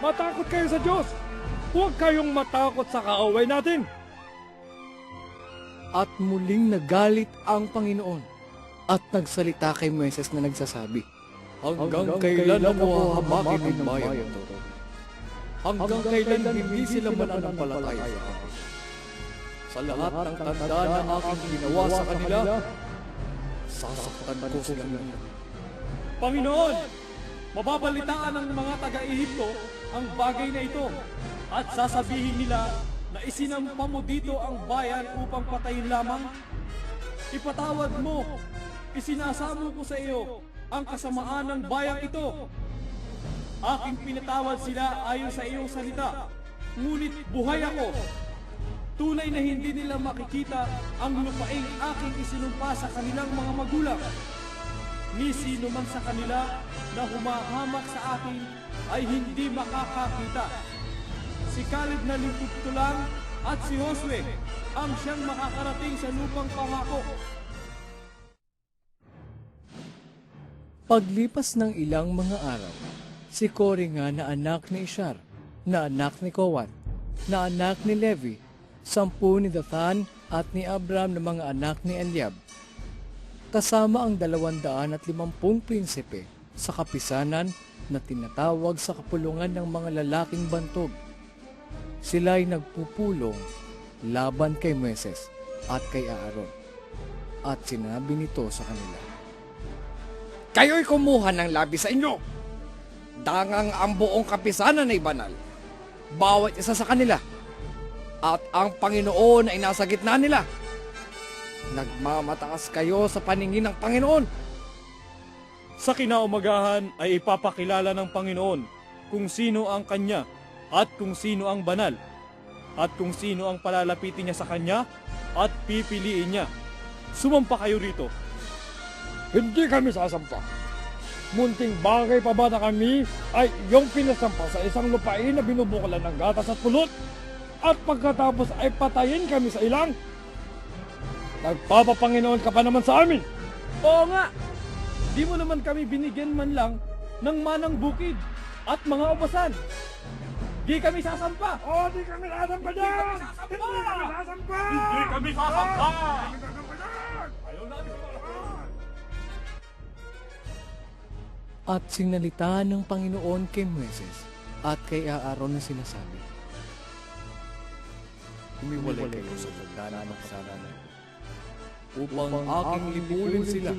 matakot kayo sa Diyos. Huwag kayong matakot sa kaaway natin. At muling nagalit ang Panginoon at nagsalita kay Moises na nagsasabi, Hanggang kailan mo hahamakin ng bayan ito? Hanggang kailan hindi sila mananampalataya sa akin? Sa lahat ng tanda na aking ginawa sa kanila, sasaktan ko sila ngayon. Panginoon, mababalitaan ng mga taga-Ehipto ang bagay na ito at sasabihin nila na isinampa mo dito ang bayan upang patayin lamang? Ipatawad mo, isinasamo ko sa iyo ang kasamaan ng bayang ito. Aking pinatawad sila ayon sa iyong salita, ngunit buhay ako. Tunay na hindi nila makikita ang lupaing aking isinumpa sa kanilang mga magulang ni sino man sa kanila na humahamak sa akin ay hindi makakakita. Si Caleb na lingkod lang at si Josue ang siyang makakarating sa lupang pangako. Paglipas ng ilang mga araw, si Cory nga na anak ni Ishar, na anak ni Kowat, na anak ni Levi, sampu ni Dathan at ni Abram na mga anak ni Eliab, kasama ang dalawandaan at limampung prinsipe sa kapisanan na tinatawag sa kapulungan ng mga lalaking bantog. Sila'y nagpupulong laban kay Moises at kay Aaron. At sinabi nito sa kanila, Kayo'y kumuha ng labi sa inyo. Dangang ang buong kapisanan ay banal. Bawat isa sa kanila. At ang Panginoon ay nasa gitna nila. Nagmamataas kayo sa paningin ng Panginoon. Sa kinaumagahan ay ipapakilala ng Panginoon kung sino ang Kanya at kung sino ang banal at kung sino ang palalapitin niya sa Kanya at pipiliin niya. Sumampa kayo rito. Hindi kami sasampa. Munting bagay pa ba na kami ay iyong pinasampa sa isang lupain na binubukalan ng gatas at pulot at pagkatapos ay patayin kami sa ilang? Nagpapapanginoon ka pa naman sa amin. Oo nga, Di mo naman kami binigyan man lang ng manang bukid at mga ubasan. Di kami sasampa. Oo, di kami sasampa dyan. Hindi kami sasampa. Hindi kami sasampa. Ayaw namin At sinalita ng Panginoon kay Moises at kay Aaron na sinasabi, Humiwalay kayo sa pagdana ng kasalanan upang aking lipulin sila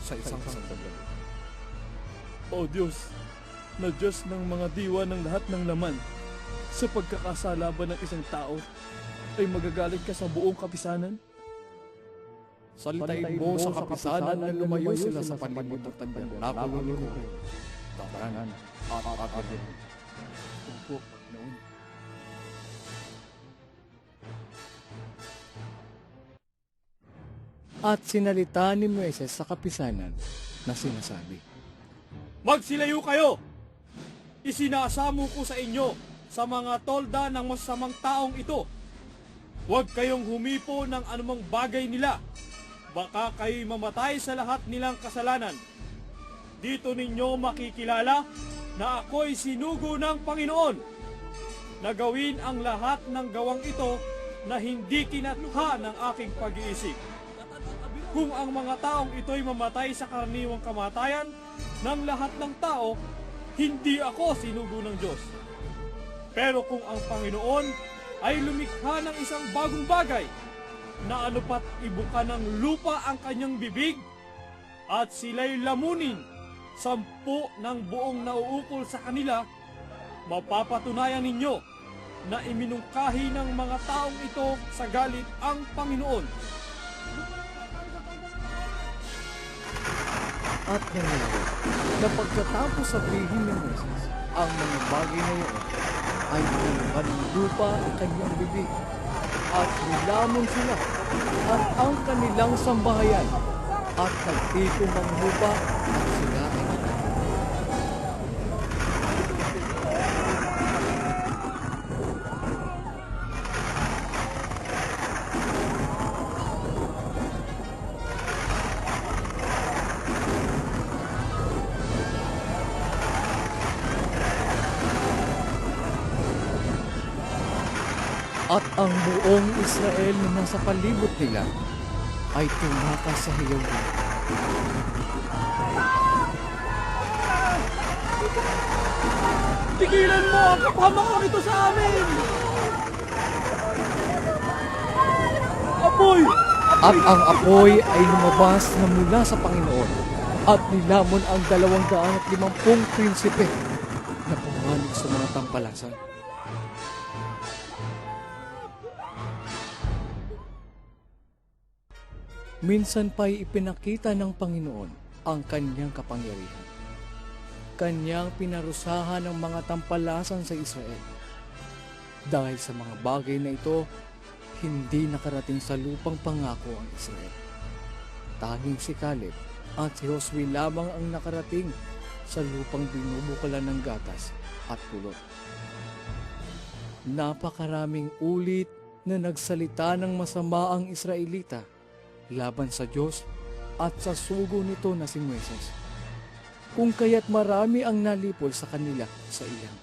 sa isang sandali. O Diyos, na Diyos ng mga diwa ng lahat ng laman, sa pagkakasala ba ng isang tao, ay magagalit ka sa buong kapisanan? Salitain mo sa kapisanan na lumayo sila sa palibot ng tabernakulo ni Kore. Tatanan at atin. Opo, At sinalita ni Moises sa kapisanan na sinasabi, Magsilayo kayo! Isinasamo ko sa inyo sa mga tolda ng masamang taong ito. Huwag kayong humipo ng anumang bagay nila. Baka kayo'y mamatay sa lahat nilang kasalanan. Dito ninyo makikilala na ako'y sinugo ng Panginoon na gawin ang lahat ng gawang ito na hindi kinatha ng aking pag-iisip. Kung ang mga taong ito'y mamatay sa karaniwang kamatayan ng lahat ng tao, hindi ako sinugo ng Diyos. Pero kung ang Panginoon ay lumikha ng isang bagong bagay, na anupat ibuka ng lupa ang kanyang bibig, at sila'y lamunin sampu ng buong nauukol sa kanila, mapapatunayan ninyo na iminungkahi ng mga taong ito sa galit ang Panginoon. At nangyari na pagkatapos sabihin ni Moses ang mga bagay na iyon, ay bumukan ng lupa ang kanyang bibig. At nilamon sila at ang kanilang sambahayan at nagtikom ang lupa at sila At ang buong Israel na nasa palibot nila ay tumakas sa hiyaw Tigilan mo ang kapamakang ito sa amin! Apoy! At ang apoy ay lumabas na mula sa Panginoon at nilamon ang dalawang daan at limampung prinsipe na pumanig sa mga tampalasan. Minsan pa'y ipinakita ng Panginoon ang kanyang kapangyarihan. Kanyang pinarusahan ang mga tampalasan sa Israel. Dahil sa mga bagay na ito, hindi nakarating sa lupang pangako ang Israel. Tanging si Caleb at si Josue lamang ang nakarating sa lupang binubukalan ng gatas at pulot. Napakaraming ulit na nagsalita ng masama ang Israelita laban sa Diyos at sa sugo nito na si Moises. Kung kaya't marami ang nalipol sa kanila sa ilang.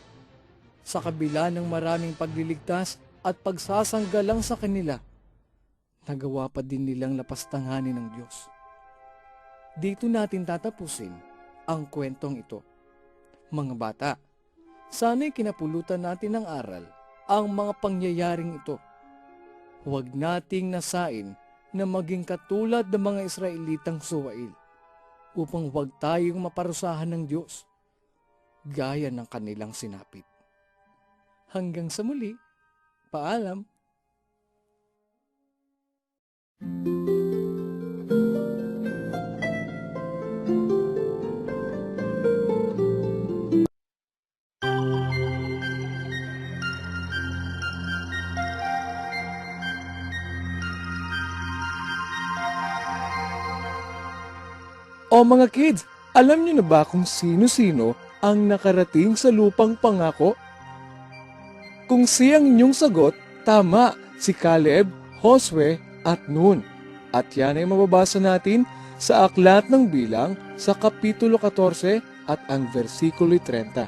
Sa kabila ng maraming pagliligtas at pagsasanggalang sa kanila, nagawa pa din nilang lapastanganin ng Diyos. Dito natin tatapusin ang kwentong ito. Mga bata, sana'y kinapulutan natin ng aral ang mga pangyayaring ito. Huwag nating nasain na maging katulad ng mga Israelitang suwail upang huwag tayong maparusahan ng Diyos gaya ng kanilang sinapit. Hanggang sa muli, paalam. O mga kids, alam niyo na ba kung sino-sino ang nakarating sa lupang pangako? Kung siyang inyong sagot, tama, si Caleb, Josue at Nun. At yan ay mababasa natin sa Aklat ng Bilang sa Kapitulo 14 at ang versikulo 30.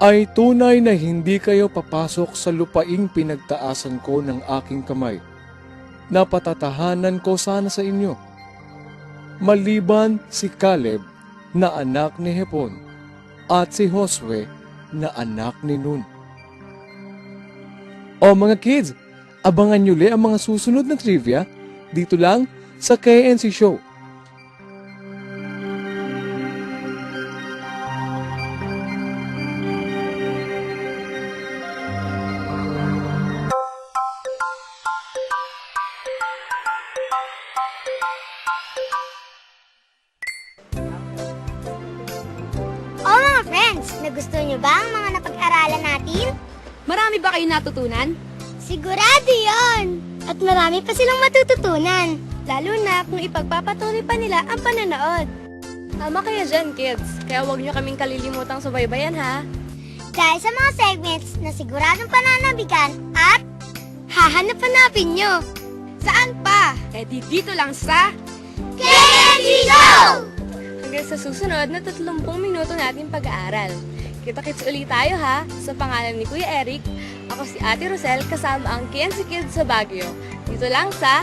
Ay tunay na hindi kayo papasok sa lupaing pinagtaasan ko ng aking kamay. Napatatahanan ko sana sa inyo. Maliban si Caleb na anak ni Hepon at si Josue na anak ni Nun. O mga kids, abangan nyo ang mga susunod na trivia dito lang sa KNC Show. Friends, nagustuhan niyo ba ang mga napag-aralan natin? Marami ba kayo natutunan? Sigurado yon! At marami pa silang matututunan. Lalo na kung ipagpapatuloy pa nila ang pananood. Tama kayo dyan, kids. Kaya huwag niyo kaming kalilimutang subaybayan, ha? Dahil sa mga segments na siguradong pananabigan at hahanap-hanapin nyo. Saan pa? Eh di dito lang sa... Candy Show! Hanggang sa susunod na 30 minuto natin pag-aaral. Kita-kits ulit tayo ha, sa pangalan ni Kuya Eric. Ako si Ate Rosel kasama ang KNC Kids sa Baguio. Dito lang sa...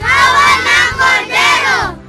Kawan ng Cordero!